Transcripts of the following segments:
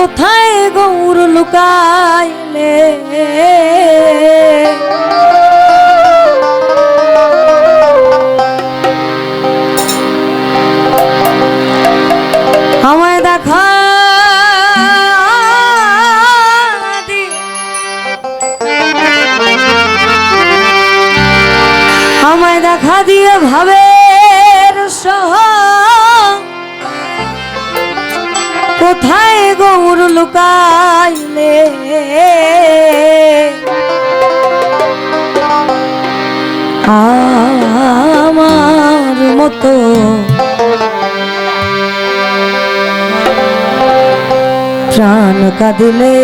কোথায় গৌর লুকাইলে? আমায় দেখা আমায় দেখা দিয়ে সহ কোথায় গৌর লুকাইলে। আমার মতো প্রাণ কাঁদিলে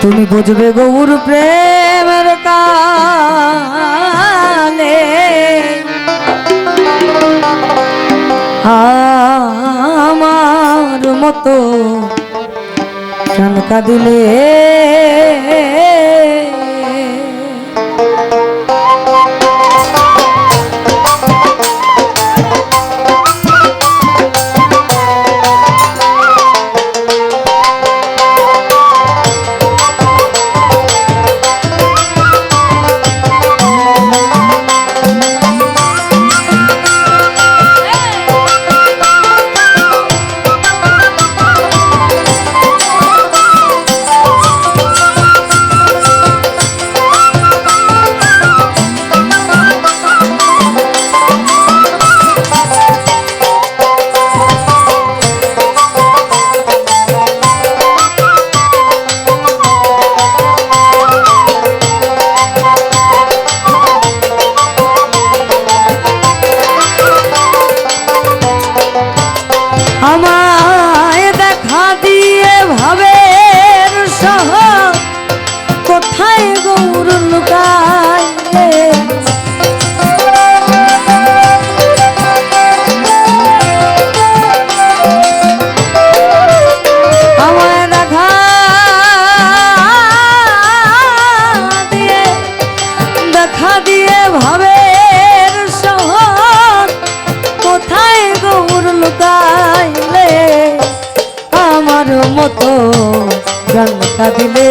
তুমি বুঝবে গৌর প্রেমের কালে। আমার মতো কান কাঁদিলে গান কাঁদিলে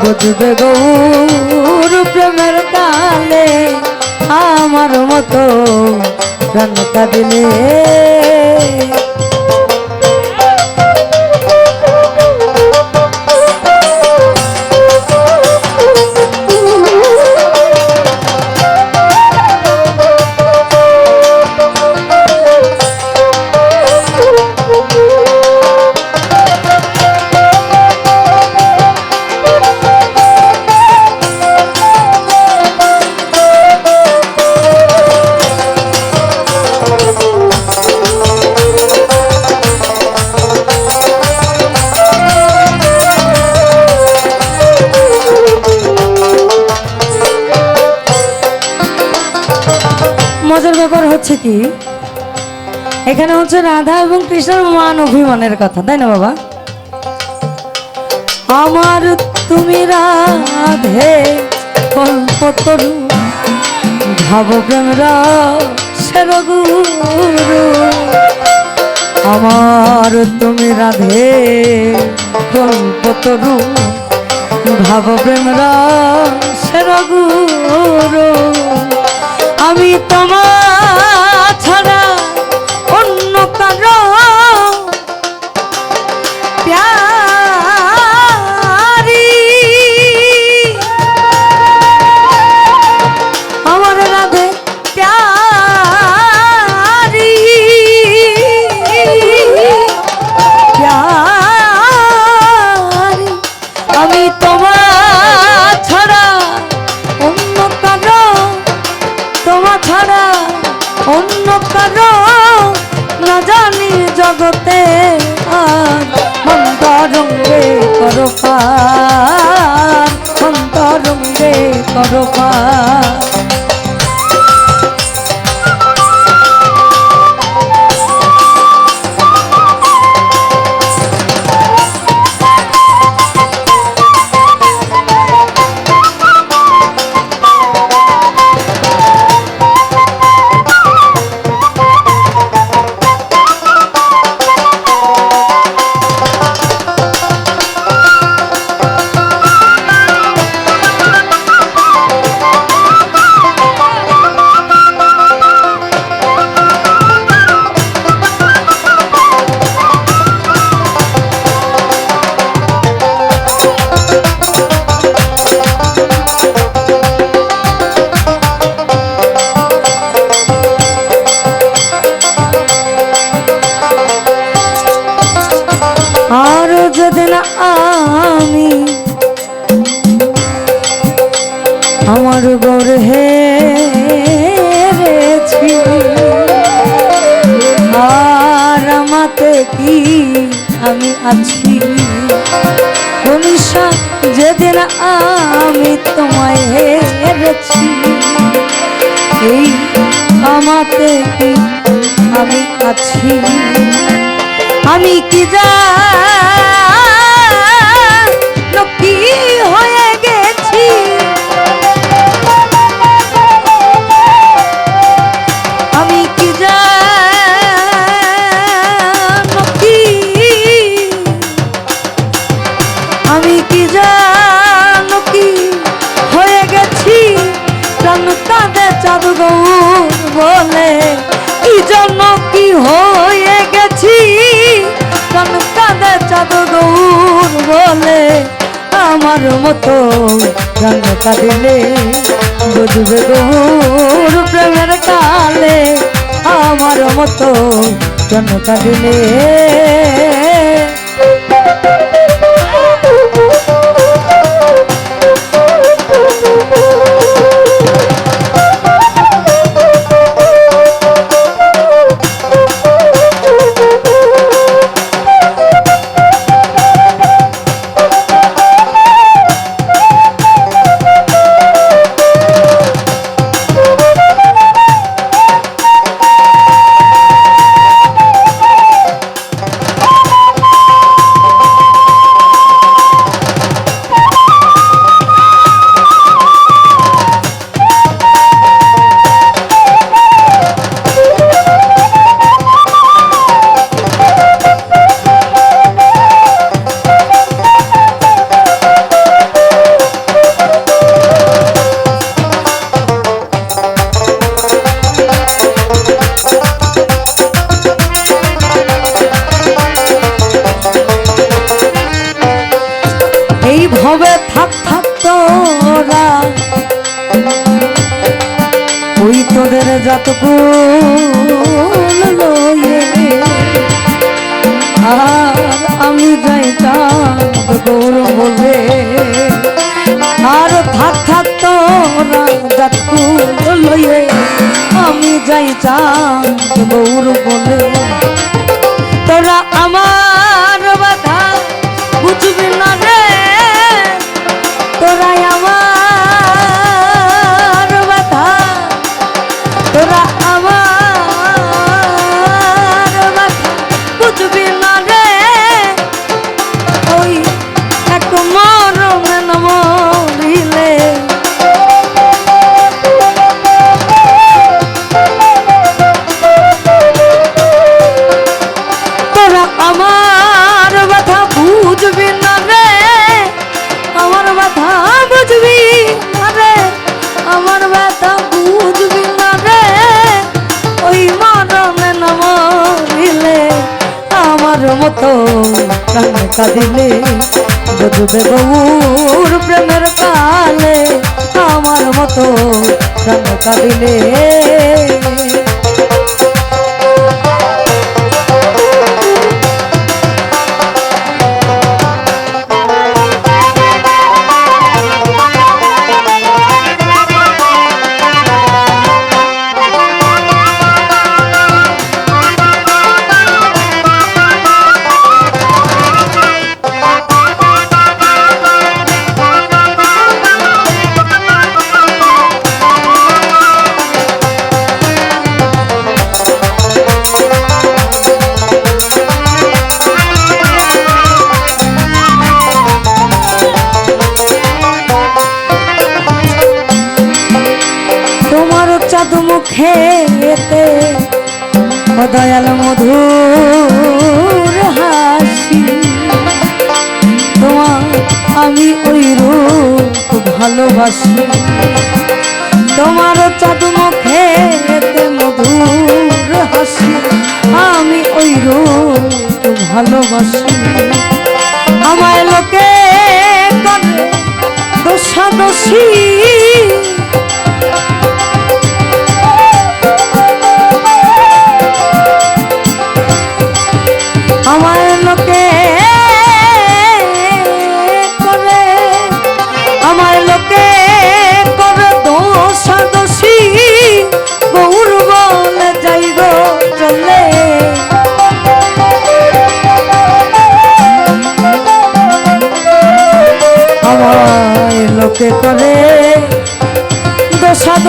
বুঝবে গৌর প্রেমের কালে আমার মতো গান কাঁদিলে হচ্ছে কি? এখানে হচ্ছে রাধা এবং কৃষ্ণের মান অভিমানের কথা, তাই না বাবা? আমার তুমি রাধে, কল্পতরু ভাব প্রেমরা সেরগুরু আমার তুমি রাধে, কল্পতরু ভাব প্রেমরা সেরগুরু আমি তোমার করো পার আছি। উনিশা যেদিন আমি তোমায় হেরেছি এই আমাতে আমি আছি? আমি কি যা বুঝবে প্রেমের কালে আমার মতো প্রাণ কাঁদিলে ভবে থাক থাক তোরা। ওই তোদের আর আমি যাইতাম গৌর বলে। আর থাক থাক তোরা যতগুল লয়ে আমি যাইতাম গৌর বলে। তোরা আমার বাধা বুঝবি না কাঁদিলে বুঝবে গৌর প্রেমের কালে আমার মতো প্রাণ কাঁদিলে এতে দয়াল মধুর হাসি। তোমার আমি ওই রূপ ভালোবাসি। তোমার চাঁদ মুখে মধুর হাসি। আমি ওই রূপ ভালোবাসি। আমায় লোকে হাতে করে দোষাদ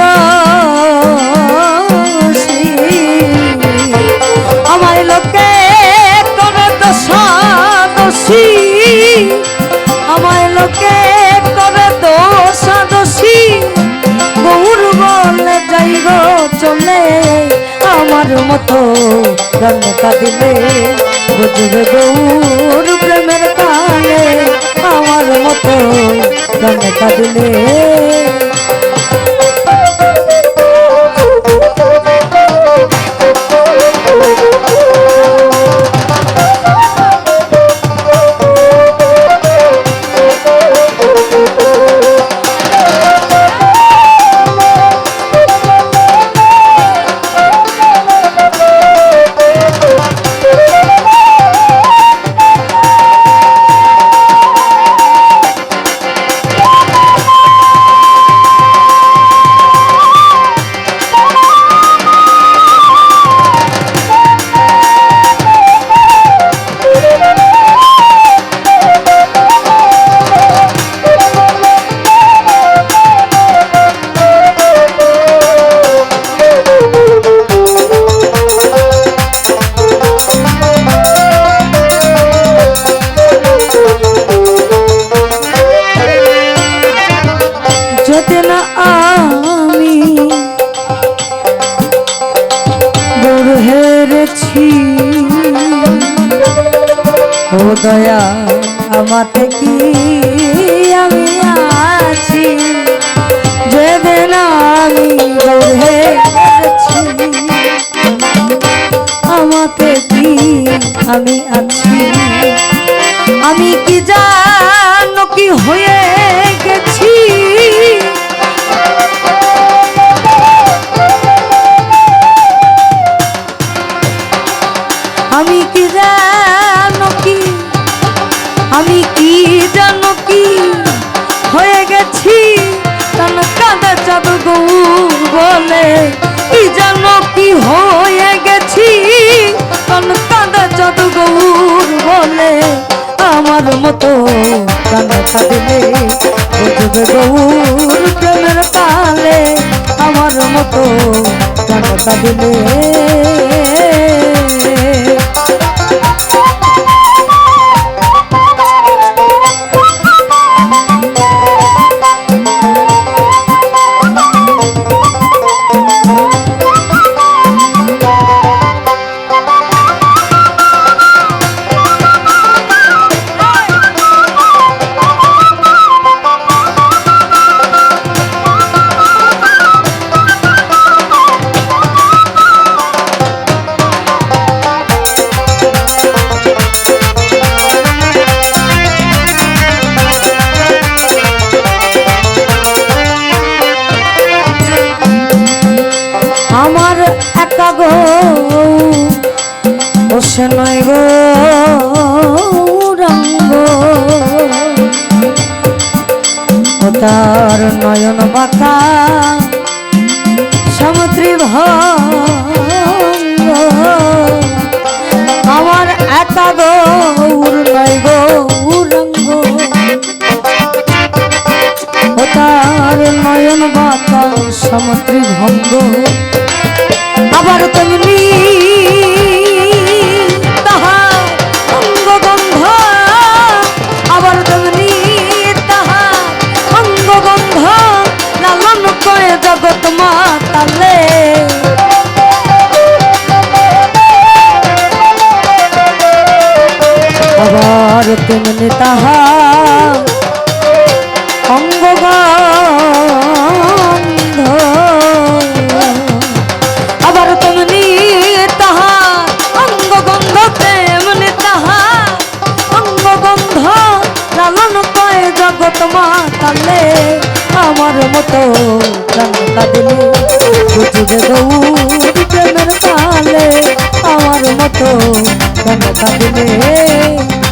আমার লোকে করে দোষাদোষী। আমার লোকে করে দোষাদোষী। বহুর বলে যাই চলে, আমার মতো রঙ কাঁদিলে বুঝবে গৌর প্রেমের কালে। আমার মতো জনতা দিলে দয়া আমাতে মতো প্রাণে থাকবে বুঝবে প্রেমের পালে আমার মতো প্রাণে থাকবে favor. আবার তেমনি তাহা আবার তাহা অঙ্গগন্ধ অঙ্গগন্ধ। মাতালে, আমার মতো জানলা দিলে বুঝবে প্রেমের তালে, আমার মতো ক্ষমতা দিলে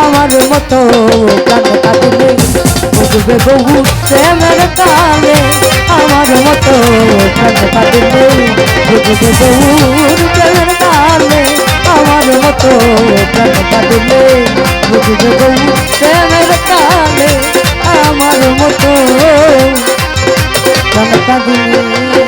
আমার মতো প্রাণ কাঁদিবে বুঝবে আমার মতো প্রাণ কাঁদিবে বুঝবে গৌর আমার মতো প্রাণ কাঁদিবে বুঝবে কালে আমার মতো প্রাণ